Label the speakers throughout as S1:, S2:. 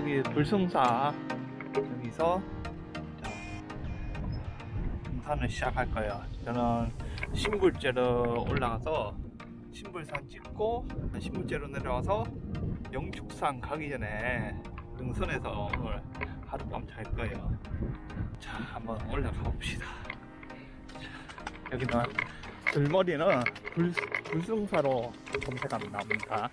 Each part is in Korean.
S1: 여기 불승사 여기서 자, 등산을 시작할 거예요. 저는 신불제로 올라가서 신불산 찍고 신불제로 내려와서 영축산 가기 전에 등선에서 오늘 하룻밤 잘 거예요. 자, 한번 올라가 봅시다. 자, 여기는 들머리는 불, 불승사로 검색하면 나옵니다.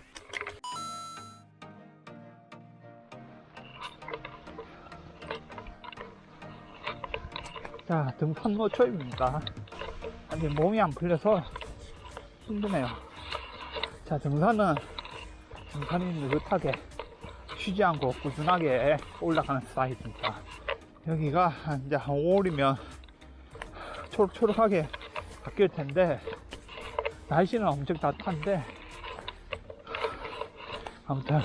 S1: 자, 등산 노초입니다. 아직 몸이 안 풀려서 힘드네요. 자, 등산은 등산이 느긋하게 쉬지 않고 꾸준하게 올라가는 스타일입니다. 여기가 한 이제 한 5월이면 초록초록하게 바뀔 텐데 날씨는 엄청 따뜻한데 아무튼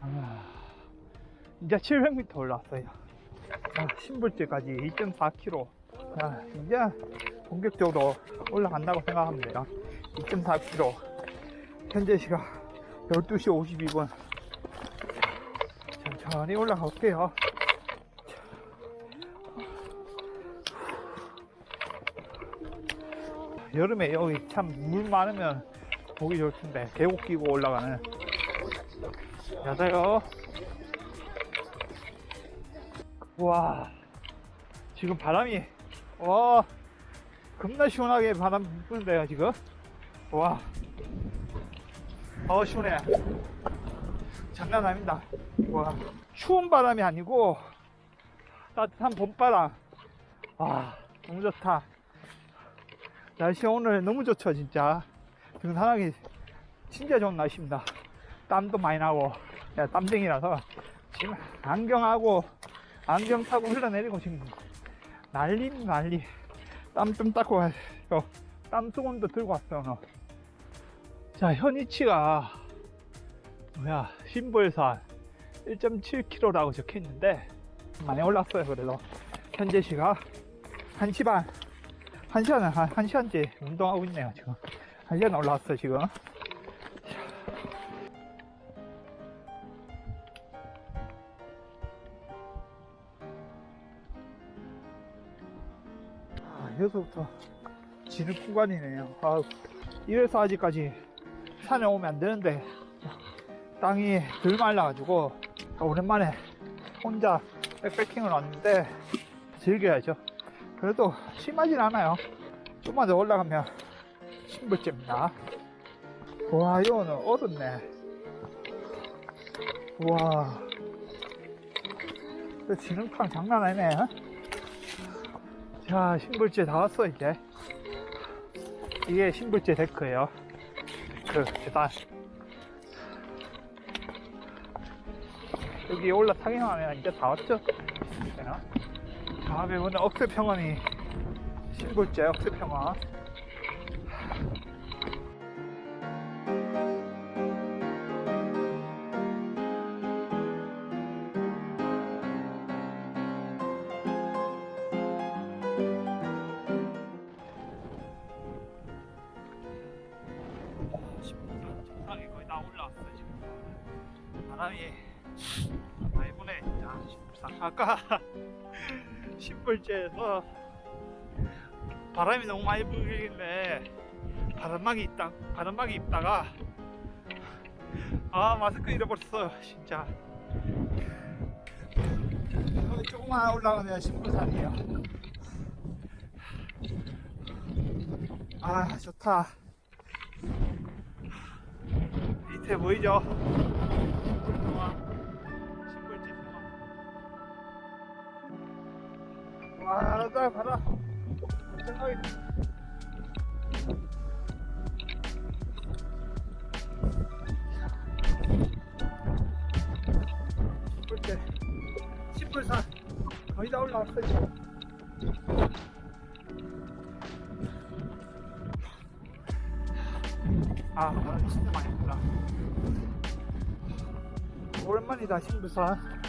S1: 아, 이제 700m 올라왔어요. 자, 신불제까지 2.4km. 자, 이제 본격적으로 올라간다고 돼요. 2.4km. 현재 시각 12시 52분. 천천히 올라가 볼게요. 여름에 여기 참 물 많으면 보기 좋을 텐데 계곡 끼고 올라가는 안녕하세요 와. 지금 바람이 와. 겁나 시원하게 바람 부는데요 지금? 와. 어, 시원해. 장난 아닙니다. 와. 추운 바람이 아니고 따뜻한 봄바람. 와 너무 좋다. 날씨 오늘 너무 좋죠 진짜. 등산하기 진짜 좋은 날씨입니다. 땀도 많이 나고 야, 땀쟁이라서 지금 안경하고 안경 타고 흘러내리고 지금 난리 난리. 땀 좀 닦고 가요. 땀수건도 들고 왔어요. 오늘 자 현위치가 뭐야 신불산 1.7km라고 적혀있는데 많이 올랐어요 그래도. 현재 시각 1시 반 1시간은 한 1시간째 운동하고 있네요 지금. 1시간 올라왔어요 지금 여기서부터 진흙 구간이네요 아, 이래서 아직까지 산에 오면 안 되는데 땅이 덜 말라가지고 오랜만에 혼자 백패킹을 왔는데 즐겨야죠 그래도 심하진 않아요. 좀만 더 올라가면 신불제입니다. 와, 이거는 얼었네. 와. 이 지능팡 장난 아니네. 어? 자, 신불제 다 왔어, 이제. 이게 신불제 데크예요. 그, 계단. 여기 올라타기만 하면 이제 다 왔죠? 다음에 오늘 억새평원이 신불제 억새평원 아까 신불제에서 바람이 너무 많이 불길래 바람막이 있다 바람막이 입다가 아 마스크 잃어버렸어 진짜. 조금만 올라가면 신불산이에요. 아 좋다. 밑에 보이죠 와, 나 봐라. 생각이. 볼 때, 10불 산 거의 다 올라왔어, 지금. 아, 바람 진짜 많이 불다. 오랜만이다, 신불산.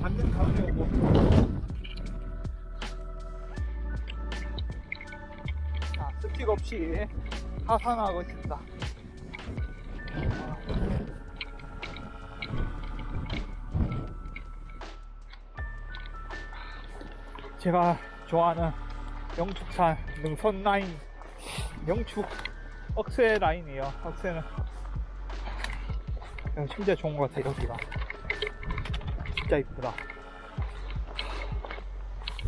S1: 잠든 가운데 오고. 습식 없이 하산하고 있습니다. 제가 좋아하는 영축산 능선 라인 영축 억새 라인이에요. 억새는 진짜 좋은 것 같아요 여기가. 진짜 이쁘다.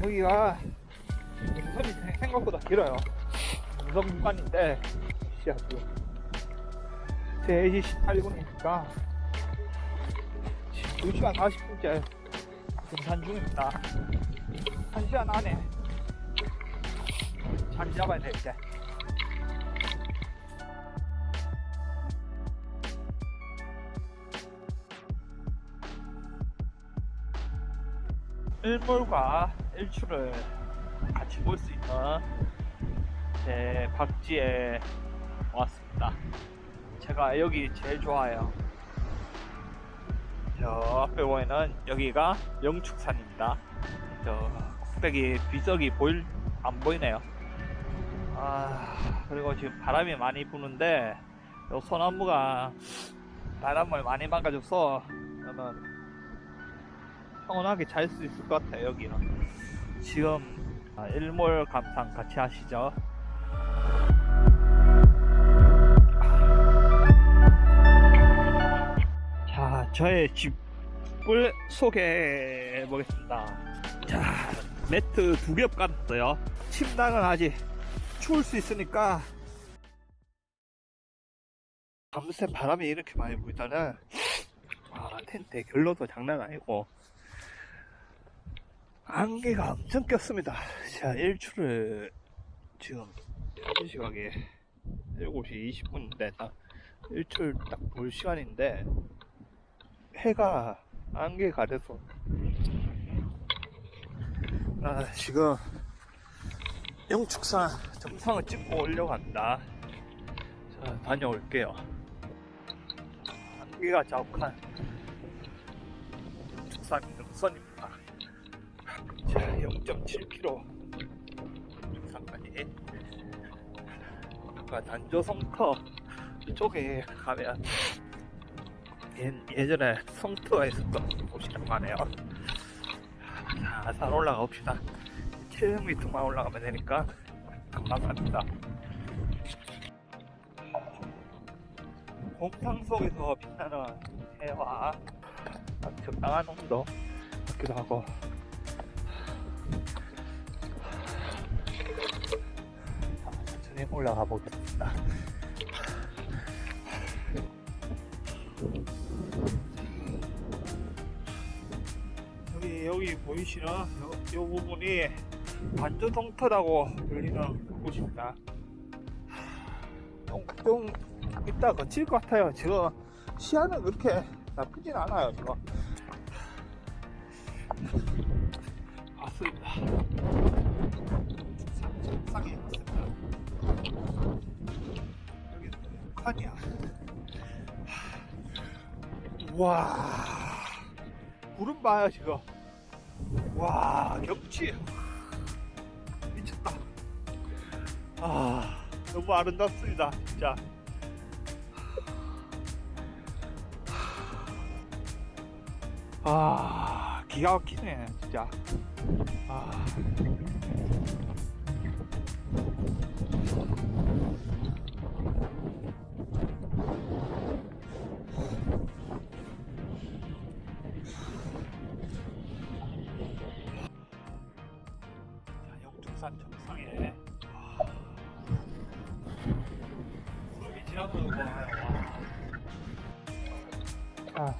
S1: 여기가 능선이 생각보다 길어요. 구간인데. 시야도 제 3시 18분이니까 2시간 40분째 등산 중입니다. 1시간 안에 자리 잡아야 돼 이제. 일몰과 일출을 같이 볼 수 있는 제 박지에 왔습니다. 제가 여기 제일 좋아해요. 저 앞에 보이는 여기가 영축산입니다. 저 꼭대기 비석이 보일 안 보이네요. 아 그리고 지금 바람이 많이 부는데 요 소나무가 바람을 많이 막아줘서 저는 평온하게 잘 수 있을 것 같아요 여기는 지금 아, 일몰 감상 같이 하시죠 저의 집을 소개해 보겠습니다. 자 매트 두 겹 깔았어요. 침낭은 아직 추울 수 있으니까 밤새 바람이 이렇게 많이 불다는 아 텐트에 결로도 장난 아니고 안개가 엄청 꼈습니다. 자, 일출을 지금 현재 시각에 7시 20분인데 딱 일출 딱 볼 시간인데 해가 안개 가려서 아, 지금 영축산 정상을 찍고 올려간다. 자, 다녀올게요. 안개가 자욱한 축산 능선입니다. 자, 0.7km 중상까지. 아까 단조성터 이쪽에 가면 예, 예전에 성터가 있었던 곳이라고 하네요. 자, 산 올라가 봅시다. 700m만 올라가면 되니까 금방 갑니다. 곰탕 속에서 빛나는 해와 적당한 온도 같기도 하고 천천히 올라가 보겠습니다. 여기 여기 보이시나? 요, 요 부분이 반조동터라고 불리는 곳입니다. 좀, 좀 이따 거칠 것 같아요. 지금 시야는 그렇게 나쁘진 않아요. 지금. 왔습니다. 상상에 왔습니다. 여기 북한이야. 와, 구름 봐요 지금. 와, 경치 미쳤다. 아, 너무 아름답습니다, 진짜. 아, 기가 막히네, 진짜. 아. 자,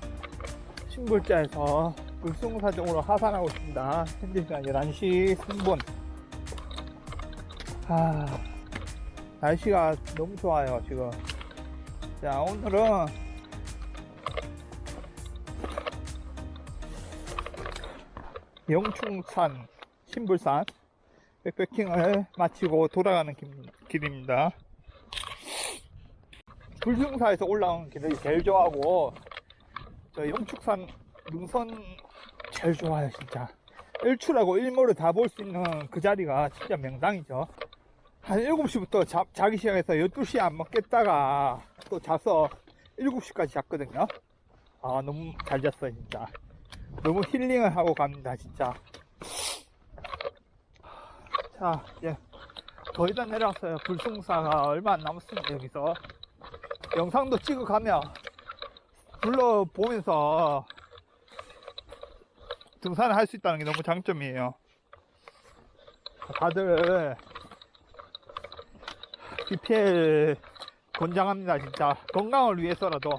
S1: 신불자에서 급승사정으로 하산하고 있습니다. 현재 시간 11시 3분. 아, 날씨가 너무 좋아요, 지금. 자, 오늘은 영충산, 신불산 백패킹을 마치고 돌아가는 길, 길입니다. 불승사에서 올라온 길을 제일 좋아하고 저 영축산 능선 제일 좋아요 진짜. 일출하고 일몰을 다 볼 수 있는 그 자리가 진짜 명당이죠. 한 7시부터 자, 자기 시작해서 12시에 안 먹겠다가 또 자서 7시까지 잤거든요. 아 너무 잘 잤어요 진짜. 너무 힐링을 하고 갑니다 진짜. 자, 이제 거의 다 내려왔어요. 불숭사가 얼마 안 남았습니다, 여기서. 영상도 찍어가며 둘러보면서 등산을 할 수 있다는 게 너무 장점이에요. 다들 BPL 권장합니다, 진짜. 건강을 위해서라도